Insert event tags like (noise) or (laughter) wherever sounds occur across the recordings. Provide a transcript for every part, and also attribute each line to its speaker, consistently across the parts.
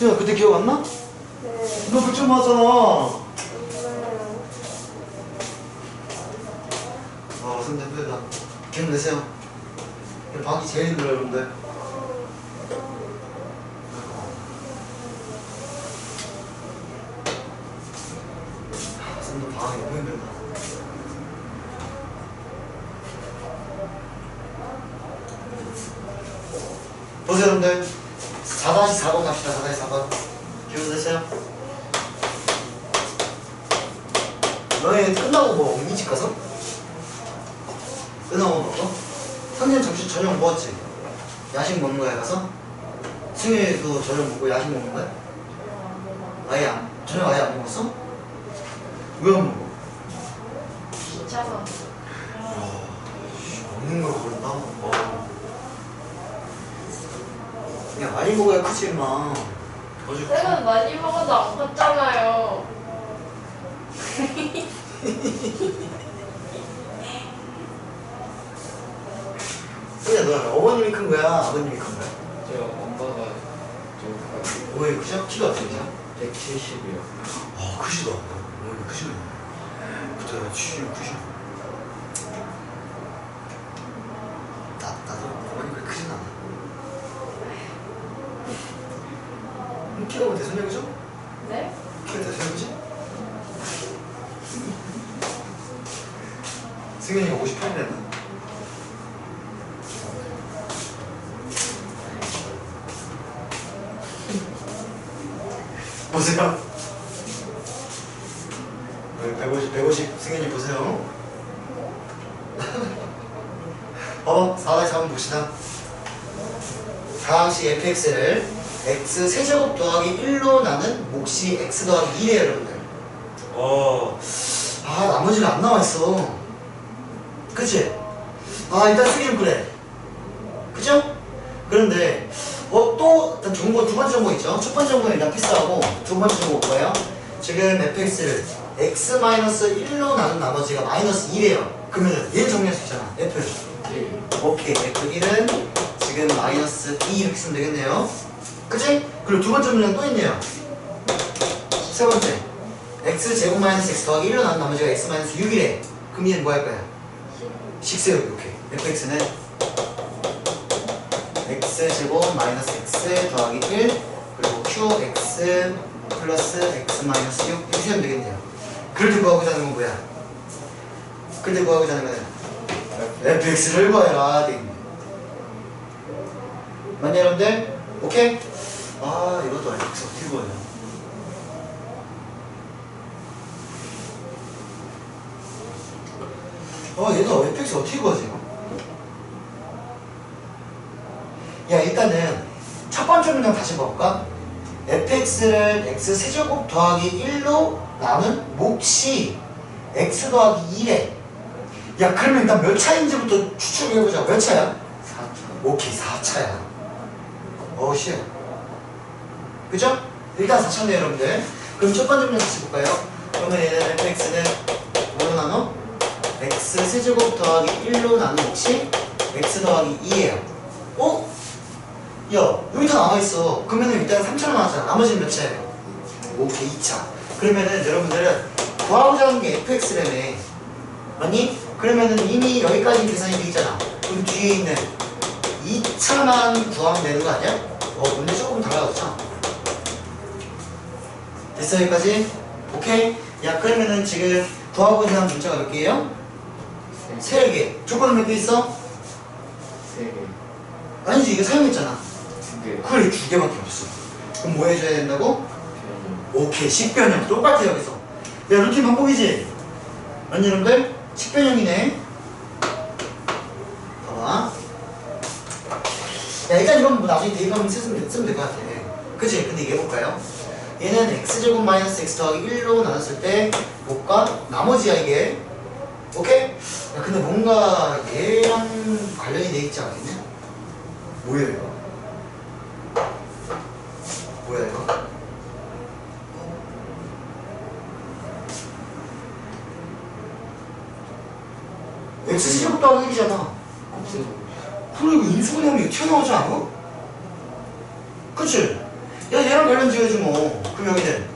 Speaker 1: 수야 그때 기억 안 나?
Speaker 2: 네.
Speaker 1: 너 100점 맞았잖아.
Speaker 2: 엄마요.
Speaker 1: 아, 선생님 힘들다. 기억내세요. 방이 제일 힘들어요. 아, 선생님 방이 너무 힘들다. 보세요, 여러분들. 4-4번 갑시다, 4-4번. 기억내세요? 너희 끝나고 뭐 옹기집 가서? 끝나고 먹어? 선생님 점심 저녁 먹었지? 야식 먹는 거야 가서? 승희도 저녁 먹고 야식 먹는 거야? 아예 안 저녁 아예 안 먹었어? 왜 안 먹어?
Speaker 2: 귀찮아.
Speaker 1: 먹는 걸 고른다? 어. 야 많이 먹어야 크지 임마 어제
Speaker 2: 쌤은 많이 먹어도 안 컸잖아요.
Speaker 1: 근데 너 어머님이 큰 거야 아버님이 큰 거야?
Speaker 3: 제 엄마가 좀
Speaker 1: 오해 크죠? 그 키가 어떻게 되죠?
Speaker 3: 170이요.
Speaker 1: 어 크시다 어머니 크시네 네. 그때 70, 90 대선역이죠?
Speaker 2: 네?
Speaker 1: 키가 대선역이지? 승현이가 58이랬나? (laughs) 보세요. 150, 150 승현이 보세요. (laughs) 어, 4대 4번 봅시다. 다항식 fx를 x 세제곱 더하기 1로 나는 몫이 x 더하기 1이에요, 여러분들. 어, 아, 나머지가 안 나와있어. 그치? 아, 일단 쓰기 좀 그래. 그죠? 그런데, 어, 또, 일단 정보, 두 번째 정보 있죠? 첫 번째 정보는 일단 패스하고, 두 번째 정보 뭐예요? 지금 fx를 x-1로 나눈 나머지가 마이너스 1이에요. 그러면 얘 정리할 수 있잖아. f.
Speaker 3: 네.
Speaker 1: 오케이. f1은 지금 마이너스 2 이렇게 쓰면 되겠네요. 그치? 그리고 두 번째 문제는 또 있네요. 세 번째. x제곱 마이너스 x 더하기 1로 나눈 나머지가 x 마이너스 6이래. 그럼 얘는 뭐 할 거야? 6 이렇게. fx는 x제곱 마이너스 x 더하기 1 그리고 qx 플러스 x 마이너스 6 이렇게 하면 되겠네요. 그럴 때 구하고자 하는 건 뭐야? 그럴 때 구하고자 하는 거는 fx를 구해라 돼 있네. 맞냐 여러분들? 오케이? 아 이것도 fx 어떻게 구하냐 아 얘도 fx 어떻게 구하지? 야 일단은 첫 번째 문장 다시 볼까? fx를 x 세제곱 더하기 1로 나눈 몫이 x 더하기 1에 야 그러면 일단 몇 차인지부터 추측해보자 몇 차야?
Speaker 3: 4차.
Speaker 1: 오케이 4차야 어우 쉬워 그죠? 일단 4차네 여러분들 그럼 첫 번째 문제 다시 볼까요? 그러면 얘는 fx는 뭐로 나눠? x 세제곱 더하기 1로 나눈 몫이 x 더하기 2예요 어? 야 여기 다 남아있어 그러면은 일단 3차로 나왔잖아 나머지는 몇 차예요? 오케이 2차 그러면은 여러분들은 구하고자 게 fx라며 맞니? 그러면은 이미 여기까지 계산이 돼 있잖아 그럼 뒤에 있는 2차만 구하면 되는 거 아니야? 어 문제 조금 달라졌죠? 됐어 여기까지? 오케이? 야 그러면은 지금 구하고자 하는 문자가 몇 개예요?
Speaker 3: 세
Speaker 1: 3개 조건은 몇 개 있어?
Speaker 3: 세 개.
Speaker 1: 아니지 이거 사용했잖아
Speaker 3: 두 개.
Speaker 1: 그래 두 개밖에 없어 그럼 뭐 해줘야 된다고?
Speaker 3: 변형.
Speaker 1: 오케이 식변형 똑같아 여기서 야 루틴 반복이지? 맞니 여러분들? 식변형이네 봐봐 야 일단 이건 뭐 나중에 대입하면 쓰면, 쓰면 될 것 같아 그치? 근데 이게 볼까요? 얘는 x제곱 마이너스 x 더하기 1로 나눴을 때 뭐가 나머지야 이게 오케이? 야 근데 뭔가 얘랑 관련이 돼 있지 않겠냐? 뭐야 이거? 뭐야 이거? x제곱 더하기 1이잖아
Speaker 3: 곱셈.
Speaker 1: 그리고 인수분해하면 튀어나오지 않아? 그치? 야 얘랑 관련 지어야지 뭐 그럼 여기는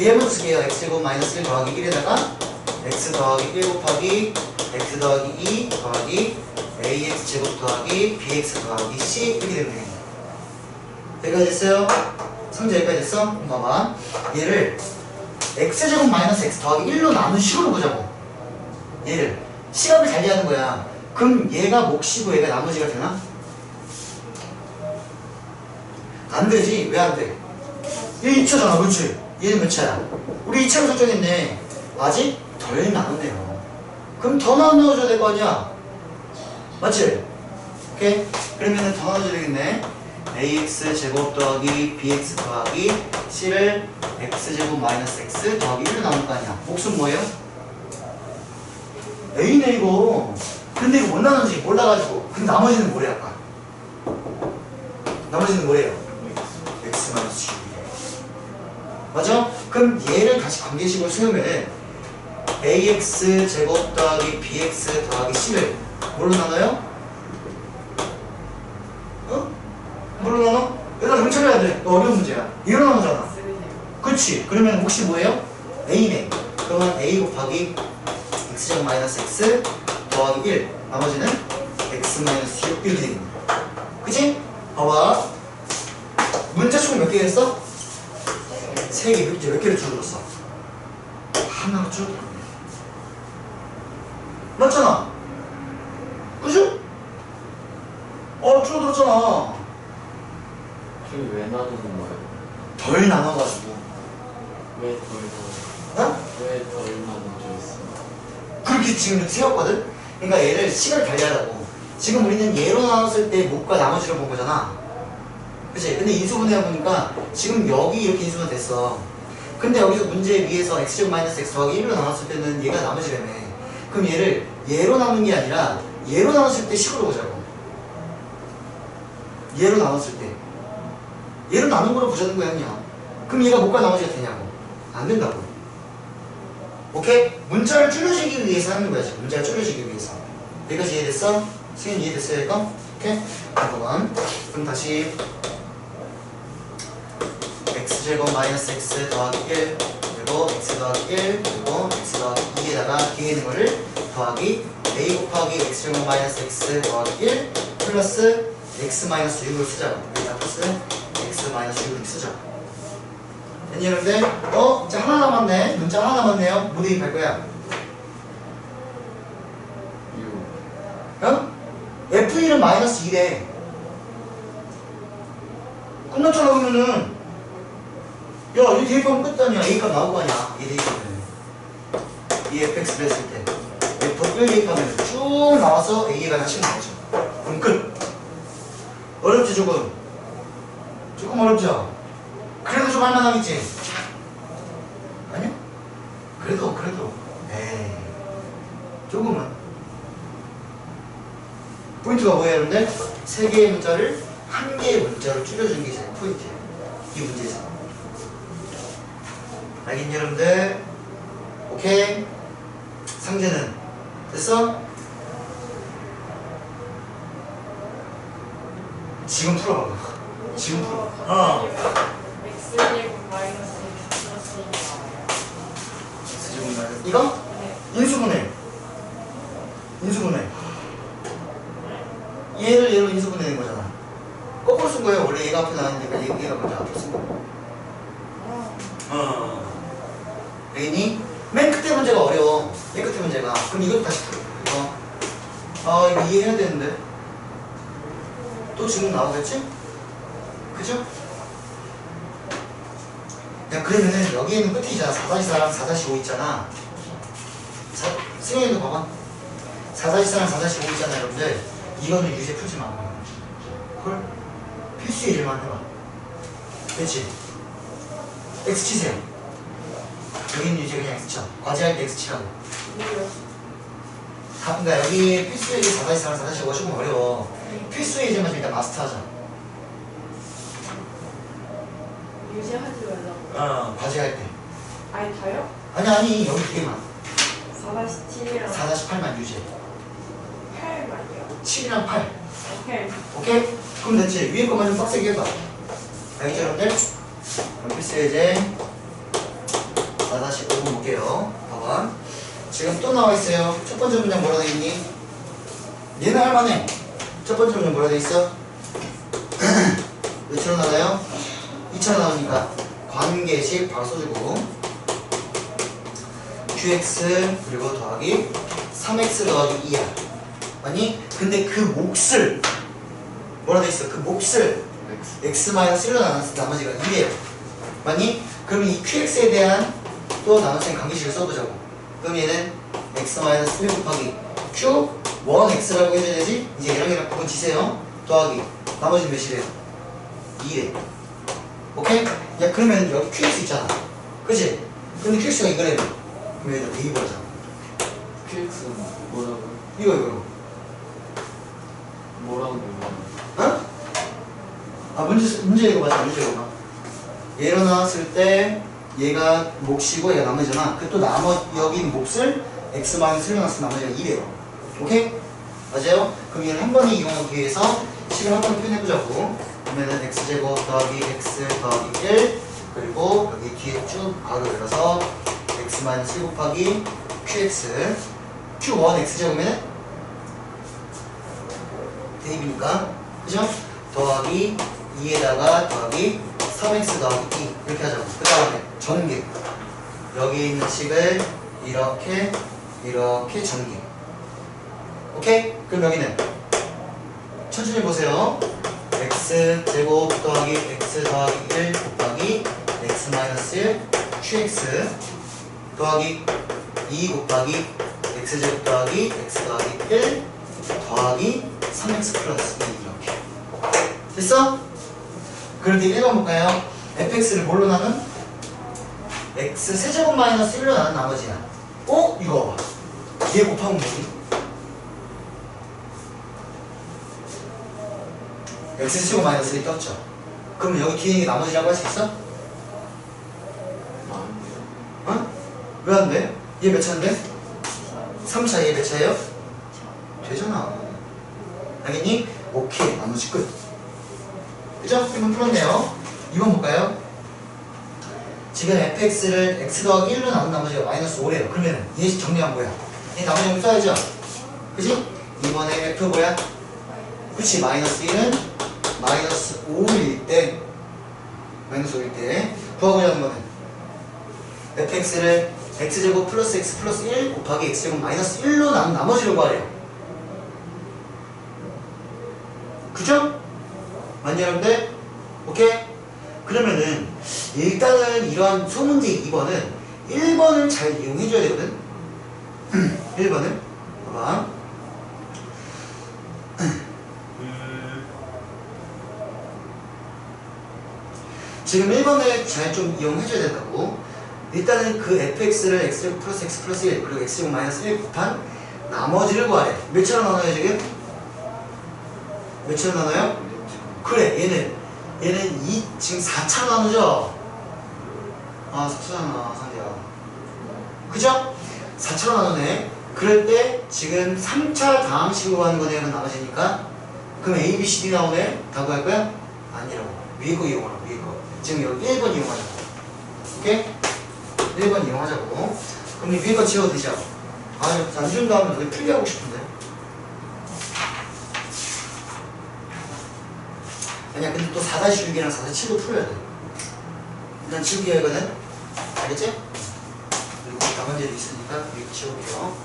Speaker 1: 얘부터 쓸게요 x제곱 마이너스 1 더하기 1에다가 x 더하기 1 곱하기 x 더하기 2 더하기 ax 제곱 더하기 bx 더하기 c 이렇게 되면 되겠네 여기까지 됐어요? 성재 여기까지 됐어? 그럼 봐봐 얘를 x제곱 마이너스 x 더하기 1로 나눈 식으로 보자고 얘를 시각을 달리하는 거야 그럼 얘가 몫이고 얘가 나머지가 되나? 안 되지 왜 안 돼? 얘 2차잖아 그렇지? 얘는 몇 차야? 우리 2차로 설정했네 아직 덜 나눴네요 그럼 더 나눠줘야 될 거 아니야? 맞지? 오케이? 그러면은 더 나눠줘야 되겠네 ax 제곱 더하기 bx 더하기 c를 x제곱 마이너스 x 더하기 1로 나눌 거 아니야 몫은 뭐예요? a네 이거 근데 이거 못 나누지 몰라가지고 그럼 나머지는 뭐래 아까? 나머지는 뭐래요? x 마이너스 6 맞아? 그럼 얘를 다시 관계식으로 세우면 ax 제곱 더하기 bx 더하기 c를 뭘로 나눠요? 어? 뭘로 나눠? 얘들아 정찰 해야 돼. 이거 어려운 문제야. 이로 나누잖아. 그렇지. 그러면 혹시 뭐예요? a네. 그러면 a 곱하기 x제곱 마이너스 x 더하기 1 나머지는 x 마이너스 6 이렇게 되겠네. 그치? 봐봐. 문제 총 몇 개였어? 세 개. 그치? 몇 개를 줄어들었어? 하나가 줄어들었네. 맞잖아. 그죠? 어, 줄어들었잖아.
Speaker 3: 저기 왜 나누는 거예요?
Speaker 1: 덜 나눠가지고.
Speaker 3: 왜 덜 나눠?
Speaker 1: 어?
Speaker 3: 왜덜 나눠져 있어?
Speaker 1: 그렇게 지금 세웠거든? 그러니까 얘를 시간을 달리하라고. 지금 우리는 얘로 나눴을 때 목과 나머지를 본 거잖아. 그치? 근데 인수분해 해보니까 지금 여기 이렇게 인수분 됐어. 근데 여기서 문제 위에서 x제곱 마이너스 x 더하기 1로 나눴을 때는 얘가 나머지라며. 그럼 얘를 얘로 나눈 게 아니라 얘로 나눴을 때 식으로 보자고. 얘로 나눴을 때. 얘로 나눈 거로 보자는 거야, 그냥. 그럼 얘가 목과 나머지가 되냐고. 안 된다고. 오케이? 문자를 줄여주기 위해서 하는 거야 지금 문자를 줄여주기 위해서 여기까지 이해됐어? 승현 이해됐어요 이거? 오케이? 잠깐만 그럼 다시 제곱 마이너스 x 더하기 1 그리고 x 더하기 1 그리고 x 더하기 2에다가 뒤에 있는 거를 더하기 a 곱하기 x제곱 마이너스 x 더하기 1 플러스 x 마이너스 6을 쓰자고 여기다 플러스 x 마이너스 6을 쓰자고 됐니 여러분들? 어? 이제 하나 남았네 문자 하나 남았네요 뭐 대입할 거야?
Speaker 3: 6
Speaker 1: 어? F1은 마이너스 2래 끝났잖아 그러면은 야, 이 대입하면 끝단이야. A값 나올 거 아니야. 이 fx를 했을 때. F1 대입하면 쭉 나와서 A가 하나씩 나오죠. 그럼 끝. 어렵지, 조금? 조금 어렵죠? 그래도 좀 할만하겠지? 아니야? 그래도, 그래도. 에이. 조금은. 포인트가 뭐예요, 여러분들? 세 개의 문자를 한 개의 문자로 줄여준 게 제일 포인트예요. 이 문제에서. 알겠니, 여러분들? 오케이? 상제는 됐어? 지금 풀어봐. 지금 풀어. 어.
Speaker 2: x제곱 마이너스 x 플러스 1 나와요.
Speaker 1: 이거?
Speaker 2: 네.
Speaker 1: 인수분해. 인수분해. 얘를 얘로 인수분해낸 거잖아. 거꾸로 쓴 거예요. 원래 얘가 앞에 나왔는데 얘- 얘가 먼저 앞에 쓴 거. 어. 여기니? 맨 끝에 문제가 어려워. 맨 끝에 문제가. 그럼 이것도 다시 풀어. 이거. 아, 이거 이해해야 되는데. 또 지금 나오겠지? 그죠? 야, 그러면은 여기에는 끝이잖아. 4-4랑 4-5 있잖아. 자, 승현이도 봐봐. 4-4랑 4-5 있잖아, 여러분들. 이거는 유제 풀지 마. 헐? 필수 일만 해봐. 그렇지? X 치세요. 여기는 이제 그냥 X 쳐. 과제할 때 X 치라고. 다, 그러니까 여기 필수 예제 4-4랑 4-5가 조금 어려워. 필수 예제만 좀 일단 마스터하자.
Speaker 2: 유지하지 말라고.
Speaker 1: 어. 과제할 때.
Speaker 2: 아니 다요?
Speaker 1: 아니, 아니, 여기 두 개만.
Speaker 2: 4-7이랑
Speaker 1: 4-8만 유제.
Speaker 2: 8만이요.
Speaker 1: 7이랑 8.
Speaker 2: 오케이.
Speaker 1: 오케이? 그럼 됐지? 위에 것만 좀 빡세게 해봐. 알겠죠 여러분들? 필수 예제 4-5번 볼게요 봐봐 지금 또 나와 있어요 첫 번째 문장 뭐라 돼 있니? 얘는 할만해 첫 번째 문장 뭐라 돼 있어? (clears throat) 몇처럼 나와요? 2처럼 나오니까 관계식 바로 써주고 qx 그리고 더하기 3x 더하기 2야 아니 근데 그 몫을 뭐라 돼 있어 그 몫을
Speaker 3: X
Speaker 1: x-1로 나눴을 때 나머지가 1이에요 맞니? 그럼 이 qx에 대한 또 나눠진 관계식을 써보자고 그럼 얘는 x-1 곱하기 q1x라고 해줘야 되지? 이제 얘랑 얘랑 부분 치세요 더하기 나머지 몇이래요? 2래 오케이? 야 그러면 여기 qx 있잖아 그치? 근데 qx가 이거래 그럼 여기다 대입하자
Speaker 3: QX는 뭐라고?
Speaker 1: 이거 이거
Speaker 3: 뭐라고 뭐라고?
Speaker 1: 어? 아 문제 문제 읽어봐 문제 읽어봐 나왔을 때 얘가 몫이고 얘가 나머지잖아. 그 또 나머 여기 몫을 x 마이너스 1로 나왔을 때 나머지가 2래요. 오케이? 맞아요? 그럼 얘를 한 번에 이용하기 위해서 식을 한 번에 표현해보자고. 그러면은 x제곱 더하기 x 더하기 1 그리고 여기 뒤에 쭉 가로 열어서 x 마이너스 1 곱하기 qx q1 x제곱이면 대입이니까. 그죠? 더하기 2에다가 더하기 3x 더하기 2 이렇게 하자고. 그 다음에 전개 여기 있는 식을 이렇게 이렇게 전개 오케이? 그럼 여기는 천천히 보세요 x 제곱 더하기 x 더하기 1 곱하기 x 마이너스 1 qx 더하기 2 곱하기 x 제곱 더하기 x 더하기 1 더하기 3x 플러스 2 이렇게 됐어? 때 1번 볼까요? fx를 뭘로 나눈? X 세제곱 마이너스 1로 나눈 나머지야 어? 이거 봐. 얘 곱하면 뭐지? x 세제곱 마이너스 1이 떴죠 그럼 여기 뒤에 있는 게 나머지라고 할 수 있어? 어? 왜 안 돼? 얘 몇 차인데? 3차 얘 몇 차예요? 되잖아 알겠니? 오케이 나머지 끝 그죠? 1번 풀었네요 2번 볼까요? 지금 fx를 x 더하기 1로 나눈 나머지가 마이너스 5래요 그러면 얘 정리한 뭐야? 얘 나머지 좀 써야죠 그지? 이번에 f 뭐야? 그치 마이너스 1은 마이너스 5일 때 마이너스 5일 때 구하고자 하는 거는 fx를 x제곱 플러스 x 플러스 1 곱하기 x제곱 마이너스 1로 나눈 나머지를 구하래요 그죠? 맞니 여러분들? 오케이? 그러면은 일단은 이러한 소문제 2번은 1번을 잘 이용해줘야 되거든 (clears throat) 1번은 봐봐 (clears throat) 지금 1번을 잘 좀 이용해줘야 된다고 일단은 그 fx를 x제곱 플러스 x 플러스 1 그리고 x제곱 마이너스 1 곱한 나머지를 구하래 몇처럼 나눠요 지금? 몇처럼 나눠요? 그래 얘는 얘는 이 지금 4차 나누죠? 아 4차잖아 상대야 그죠? 4차로 나누네 그럴 때 지금 3차 다항식으로 하는 거네요 나머지니까 그럼 A, B, C, D 나오네? 다 구할 거야? 아니라고 위에 거 이용하라고 위에 거 지금 여기 1번 이용하자고 오케이? 1번 이용하자고 그럼 이 위에 거 지워도 되죠? 아니 안준 다음에 너희 풀이하고 싶은데 아니야 근데 또 4-6이랑 4-7도 풀어야 돼. 일단 지우기 하거든 알겠지? 그리고 나머지도 있으니까 이렇게 지울게요.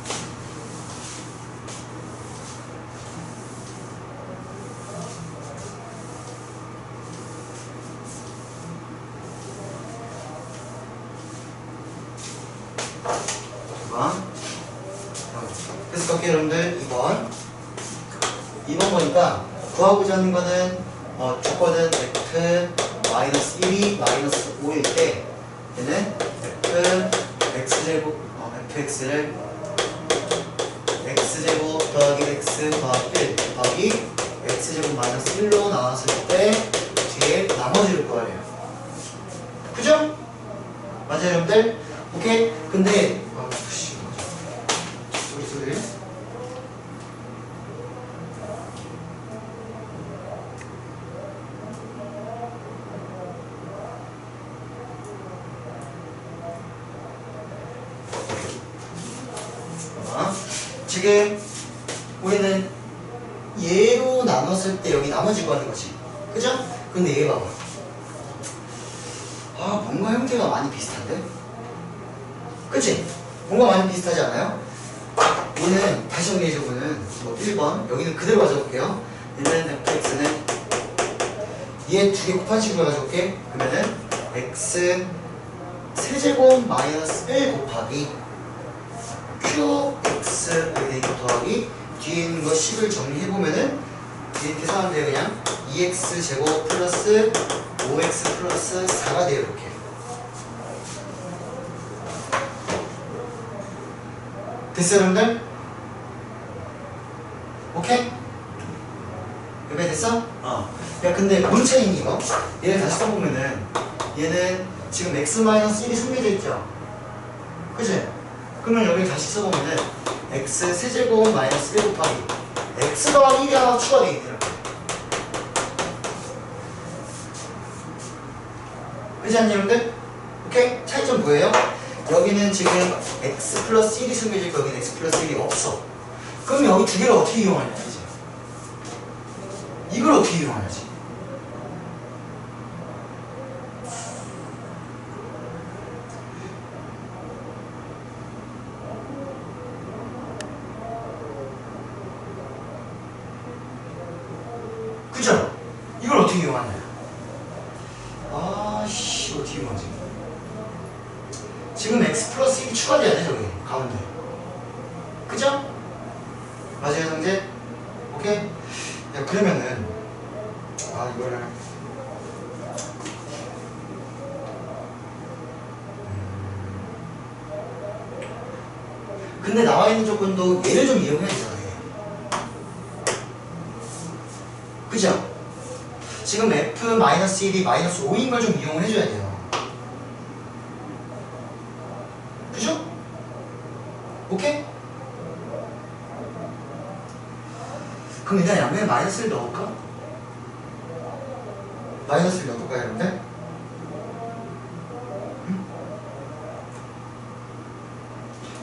Speaker 1: 그래서 갈게요 여러분들. 2번. 2번 보니까 구하고자 하는 거는 어, 조건은 f 마이너스 1이 마이너스 5일 때 얘는 f x제곱 어, fx를 x제곱 더하기 x 더하기 1 더하기 x제곱 마이너스 1로 나왔을 때 뒤에 나머지를 구하래요 그죠? 맞아요 여러분들? 오케이? 근데 아, 씨, 소리 소리 지금 우리는 얘로 나눴을 때 여기 나머지 거 하는 거지. 그죠? 근데 얘 봐봐. 아, 뭔가 형태가 많이 비슷한데? 그치? 뭔가 많이 비슷하지 않아요? 얘는 다시 정리해줘 보는 뭐 1번 여기는 그대로 가져올게요 얘는 fx는 얘 두 개 곱한 식으로 가져올게 그러면은 x 세제곱 마이너스 1 곱하기 qx 여기 이거 더하기 뒤에 있는 거 10을 정리해보면은 뒤에 계산하면 돼요 그냥 2x 제곱 플러스 5x 플러스 4가 돼요 이렇게 됐어요 여러분들? 오케이? 이렇게 됐어? 어. 야 근데 뭔 차이니 이거? 얘를 다시 써보면은 얘는 지금 x-1이 숨겨져 있죠? 그치? 그러면 여기 다시 써보면은 x 세제곱 마이너스 1 곱하기 x 더하기 1이 하나 추가되어 있더라 그지 않니 여러분들? 오케이? 차이점 뭐예요? 여기는 지금 x 플러스 1이 숨겨져 있고 여기는 x 플러스 1이 없어 그럼 여기 두 개를 어떻게 이용하냐 이제 이걸 어떻게 이용하냐지 그죠? 이걸 어떻게 이용하냐 어떻게 이용하지 지금 x 플러스 1이 추가돼야 돼 저기 가운데 그죠? 맞아요 성재? 오케이? 야 그러면은 아 이거를 음. 근데 나와 있는 조건도 얘를 좀 이용해야 되잖아 얘. 그죠? 지금 f-1이 마이너스 5인 걸 좀 이용을 해줘야 돼요 그죠? 오케이? 그럼 일단 양면에 마이너스를 넣을까? 마이너스를 넣어볼까요, 여러분들? 응?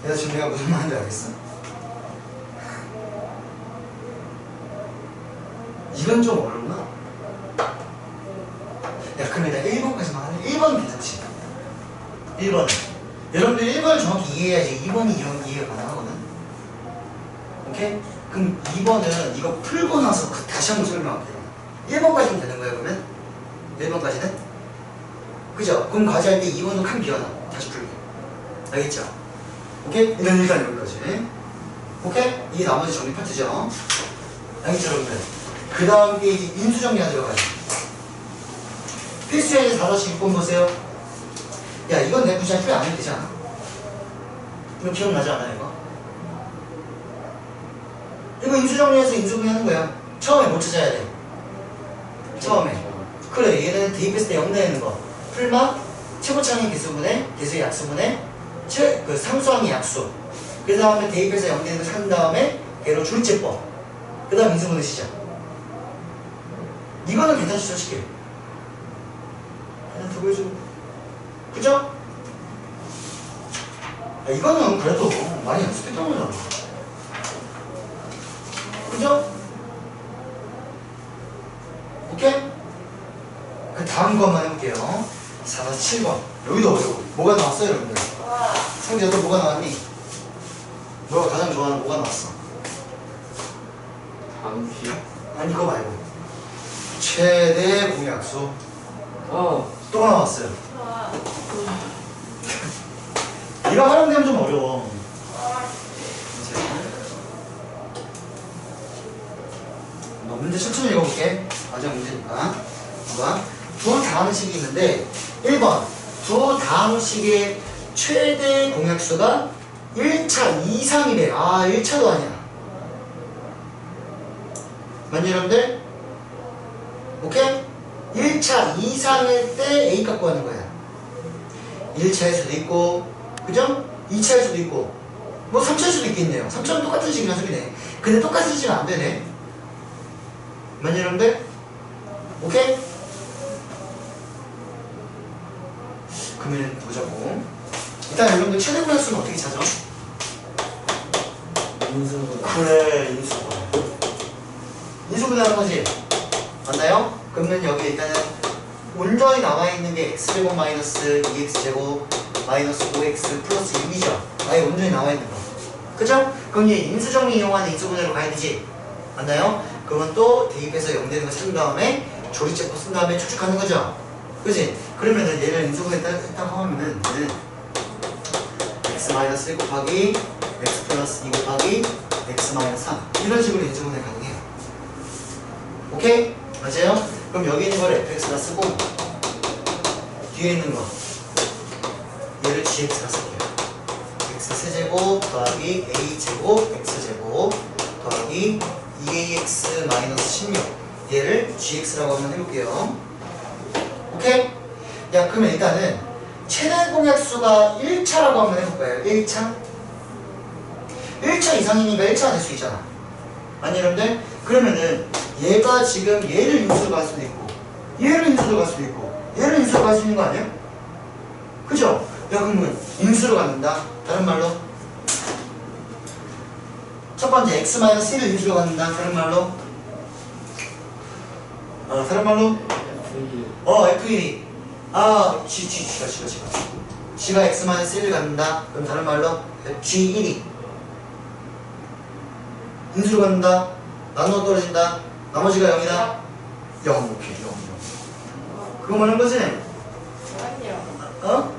Speaker 1: 얘가 지금 내가 무슨 말인지 알겠어? 이건 좀 어렵나? 야, 그럼 일단 1번까지만 하네. 1번은 괜찮지? 1번은. 여러분들 1번을 정확히 이해해야지 2번이 이런 이해가 가능하거든? 오케이? 그럼 2번은 이거 풀고 나서 그- 다시 한번 설명할게요. 1번까지는 되는 거예요, 그러면? 1번까지는? 그죠? 그럼 과제할 때 2번도 칸 비워놔. 다시 풀게. 알겠죠? 오케이? 이런 일단 여기까지. 오케이? 이게 나머지 정리 파트죠? 알겠죠, 여러분들? 그 다음 게 이제 인수 정리가 들어가요. 필수에 4-6번 보세요. 야, 이건 내 굳이 풀이 안 해도 되지 않아? 이거 기억나지 않아요, 이거? 이거 인수 정리해서 인수 정리하는 거야. 처음에 뭐 찾아야 돼? 처음에. 그래, 얘는 대입했을 때0 내는 거. 풀마, 최고차항의 개수분의, 개수의 약수분의, 최, 그 상수항의 약수. 그 다음에 대입해서 0 내는 거산 다음에 걔로 줄제법. 그 다음 인수분의 시작. 이거는 괜찮죠, 솔직히. 그냥 두 보여주고. 그죠? 야, 이거는 그래도 많이 연습했던 거잖아. 그죠? 오케이? 그 다음 것만 해볼게요. 4번, 7번. 여기도 어려워. 뭐가 나왔어요, 여러분들? 상재, 너 뭐가 나왔니? 너가 가장 좋아하는 뭐가 나왔어?
Speaker 3: 방시
Speaker 1: 아니, 그거 말고. 최대 공약수.
Speaker 3: 어
Speaker 1: 또 나왔어요.
Speaker 2: 아,
Speaker 1: 이거 활용되면 좀 어려워. 너 문제 천천히 읽어볼게. 마지막 문제니까. 봐봐. 두 다음식이 있는데, 1번. 두 다음 식의 최대 공약수가 1차 이상이래. 아, 1차도 아니야. 맞니, 여러분들? 오케이? 1차 이상일 때 A 갖고 하는 거야. 1차일 수도 있고, 그죠? 2차일 수도 있고, 뭐 3차일 수도 있겠네요. 3차는 똑같은 식이란 소리네. 근데 똑같은 식은 안 되네. 맞니, 여러분들? 오케이? 그러면 보자고. 일단 여러분들 최대 공약수는 어떻게 찾아?
Speaker 3: 인수분
Speaker 1: 그래 인수분해 인수분해하는 거지 맞나요? 그러면 여기 일단은 온전히 남아있는 게 x제곱 마이너스 2x제곱 마이너스 5x 플러스 6이죠 아예 온전히 남아있는 거 그죠? 그럼 얘 인수정리 이용하는 인수분해로 가야 되지 맞나요? 그러면 또 대입해서 0 되는 거 찾은 다음에 조리체코 쓴 다음에 추측하는 거죠 그지? 그러면은 얘를 인수분해 딱, 딱 하면은 x 마이너스 1 곱하기 x 플러스 2 곱하기 x 마이너스 3 이런 식으로 인수분해 가능해요 오케이? 맞아요? 그럼 여기 있는 걸 fx라 쓰고 뒤에 있는 거 얘를 gx라 쓸게요 x 세제곱 더하기 a제곱 x제곱 더하기 2ax 마이너스 16 얘를 gx라고 한번 해볼게요 오케이? 야 그러면 일단은 최대 공약수가 1차라고 한번 해볼까요? 1차? 1차 이상이니까 1차가 될 수 있잖아 아니 여러분들? 그러면은 얘가 지금 얘를 인수로 갈 수도 있고 얘를 인수로 갈 수도 있고 얘를 인수로 갈 수 있는 거 아니야? 그죠? 야 그러면 인수로 갖는다 다른 말로 첫 번째 x-1을 인수로 갖는다 다른 말로 어 다른 말로
Speaker 3: F1
Speaker 1: 어 F1이 아 G G G가 G가 G가 G가 X-1을 갖는다 그럼 다른 말로 G1이 인수로 갖는다 나누어 떨어진다 나머지가 0이다 0 오케이 0 0 그거 말하는 거지?
Speaker 2: 아니요.
Speaker 1: 어?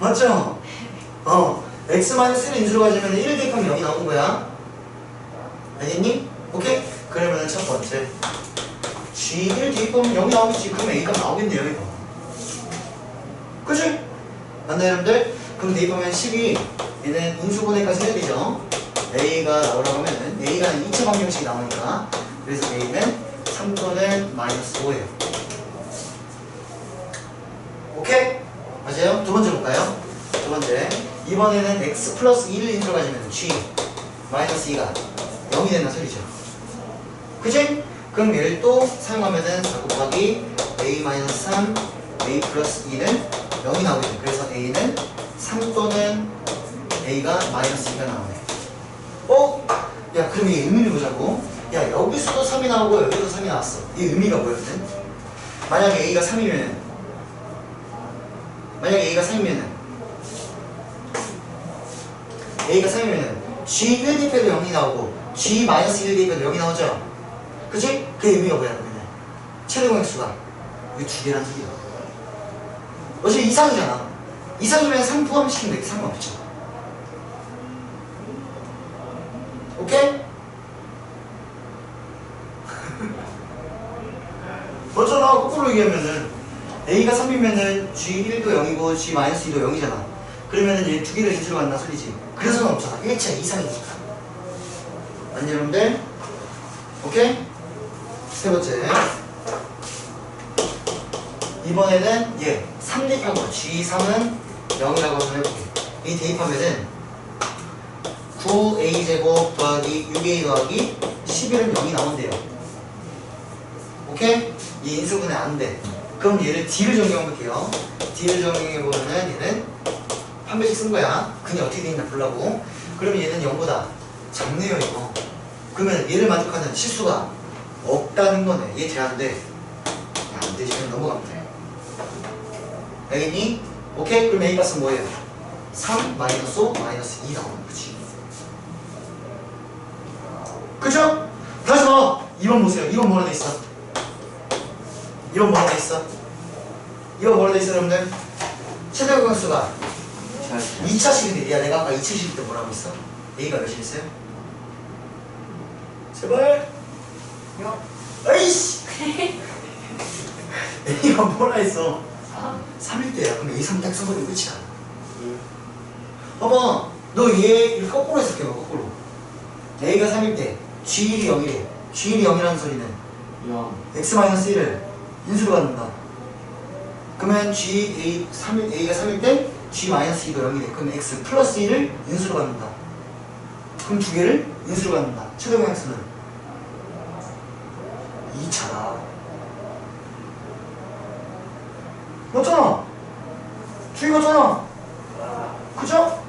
Speaker 1: 맞죠? 어 X-1을 인수로 가지면 1 대입하면 0이 나오는 거야 알겠니? 오케이? 그러면 첫 번째 G1 대입하면 0이 나오겠지 그럼 A가 나오겠네요 이거 그치? 맞나요 여러분들? 그럼 대입하면 12 얘는 인수분해까지 해야 되죠 A가 나오려고 하면은 A가 2차 방정식이 나오니까 그래서 A는 3또는 마이너스 5예요 오케이? 맞아요? 두 번째 볼까요? 두 번째 이번에는 x 플러스 2를 인수로 가지면 g 마이너스 2가 0이 된다 소리죠 그치? 그럼 얘를 또 사용하면은 4 곱하기 a 마이너스 3 a 플러스 2는 0이 나오겠죠 그래서 a는 3 또는 a가 마이너스 2가 나오네 어? 야 그럼 이 의미를 보자고 야 여기서도 3이 나오고 여기도 3이 나왔어 이 의미가 뭐였든? 만약에 a가 3이면 만약에 A가 3이면은 A가 3이면은 G 1 대입해도 0이 나오고 G 마이너스 1 대입해도 0이 나오죠? 그치? 그 의미가 뭐야 그러면 최대 공약수가 이두 개란 소리야 어차피 이상이잖아 이상이면 3 포함시키면 돼 상관없죠 오케이? (laughs) 맞잖아 거꾸로 얘기하면은 A가 3이면은 G1도 0이고 G-2도 0이잖아. 그러면은 얘 두 개를 인수로 간다 소리지. 그래서는 없잖아. 1차 이상이니까. 아니 여러분들? 오케이? 세 번째. 이번에는 얘3 대입한 거. G3은 0이라고 한번 해볼게. 이 대입하면은 9a제곱 더하기 6a 더하기 11은 0이 나온대요. 오케이? 이 인수분해 안 돼. 그럼 얘를 D를 적용해 볼게요. D를 적용해 보면은 얘는 한 배씩 쓴 거야. 근이 어떻게 되있나 보려고. 그러면 얘는 0보다 작네요, 이거. 그러면 얘를 만족하는 실수가 없다는 거네. 얘 제한돼. 야, 안 넘어가면 돼. 알겠니? 오케이? 그럼 A 값은 뭐예요? 3 마이너스 5 마이너스 2 나오는 거지. 그죠? 다시 봐. 2번 보세요. 2번 뭐라 돼 있어? 2번 뭐라 돼 있어? 2번 뭐라 돼 있어, 여러분들? 최대 공수가
Speaker 3: 잘
Speaker 1: 2차식인데, 야, 내가 아까 2차식 때 뭐라고 했어? A가 몇이 있어요? 제발. 야, 아이씨! A가 뭐라 했어? 3일 때야. 그럼 A 3 딱 써버리면 끝이야. 봐봐. 너 얘, 이거 거꾸로 해석해봐, 거꾸로. A가 3일 때, G1이 0이래. G1이 0이라는 소리는
Speaker 3: 0
Speaker 1: x-1을 인수로 갖는다. 그러면 g a 3일 a가 3일 때 g 2도 0이 돼. 그럼 x 플러스 1을 인수로 갖는다. 그럼 두 개를 인수로 갖는다. 최대 공약수는 2차다. 맞잖아. 주의 같잖아. 그죠?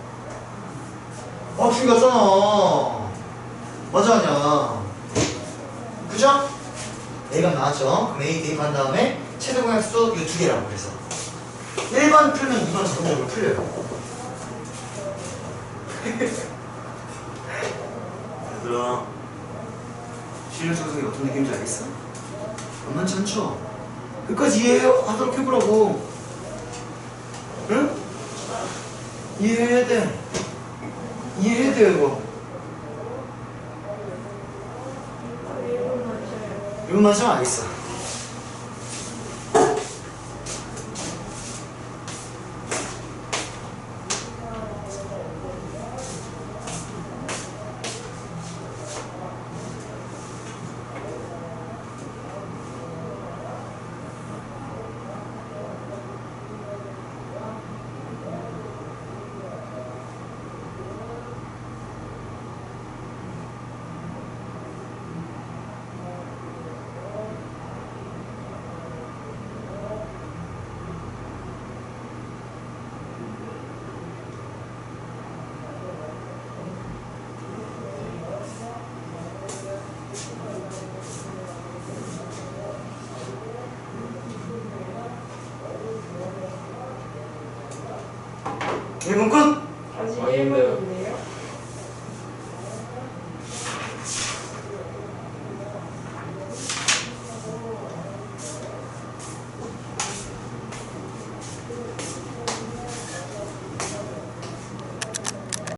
Speaker 1: 어, 주의 같잖아. 먼저 하냐 그죠? A가 나왔죠? 그럼 A 대입한 다음에 최대 공약수 이두 개라고 그래서 1번 풀면 2번 자동적으로 풀려요 얘들아 실력 조성이 어떤 느낌인지 알겠어? 만만치 않죠? 끝까지 이해하도록 해보라고 응? 이해해야 돼 이해해야 돼요 이거. 이거 맞으면 알겠어 1분 끝! 뭐 아직 1분